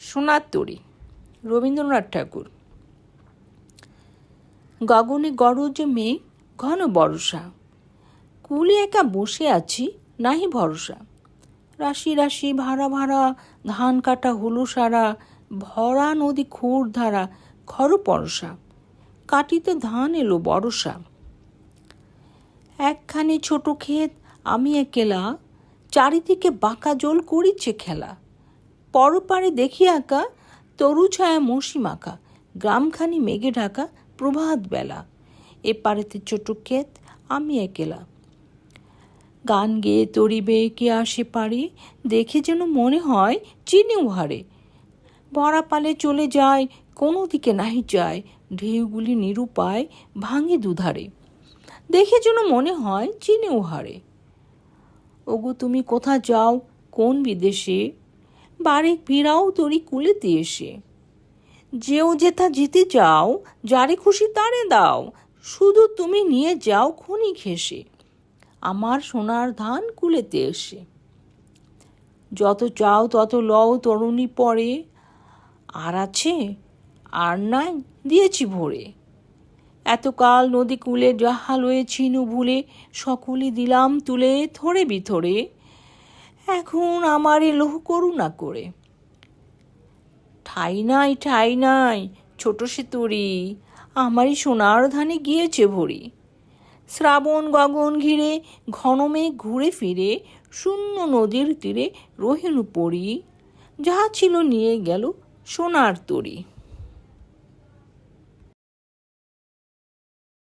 সোনার তরী, রবীন্দ্রনাথ ঠাকুর। গগনে গরজ মেঘ, ঘন বর্ষা। কুলে একা বসে আছি, নাহি ভরসা। রাশি রাশি ভাড়া ভাড়া, ধান কাটা হলো সারা, ভরা নদী খুর ধারা, খর পরশা। কাটিতে ধান এলো বরসা। একখানি ছোট ক্ষেত আমি একেলা, চারিদিকে বাঁকা জল করিছে খেলা। পরপারে দেখি আঁকা, তরু ছায়া মসি মাখা গ্রামখানি মেঘে ঢাকা প্রভাত বেলা। এপারেতে ছোট ক্ষেত, আমি একেলা। গান গেয়ে তরিবে কে আসে পারে, দেখে যেন মনে হয় চিনি উহারে। ভরা পালে চলে যায়, কোনো দিকে নাহি যায়, ঢেউগুলি নিরুপায় ভাঙে দুধারে। দেখে যেন মনে হয় চিনি উহারে। ওগো তুমি কোথা যাও, কোন বিদেশে বারে ফিরাও তরি কুলেতে এসে। যেও যেথা যেতে যাও, যারে খুশি তারে দাও, শুধু তুমি নিয়ে যাও খনি ঘেসে আমার সোনার ধান কুলেতে এসে। যত চাও তত লও তরুণী পরে, আর আছে, আর নাই, দিয়েছি ভরে। এতকাল নদী কূলে যাহা লয়েছিনু ভুলে সকলে দিলাম তুলে থরে বিথরে এখন আমার লোহ করুণা করে। ঠাই নাই ঠাই নাই, ছোট সে তরি আমারই সোনার ধানে গিয়েছে ভরি। শ্রাবণ গগন ঘিরে ঘনমেঘ ঘুরে ফিরে, শূন্য নদীর তীরে রহিনু পড়ি যাহা ছিল নিয়ে গেল সোনার তরী।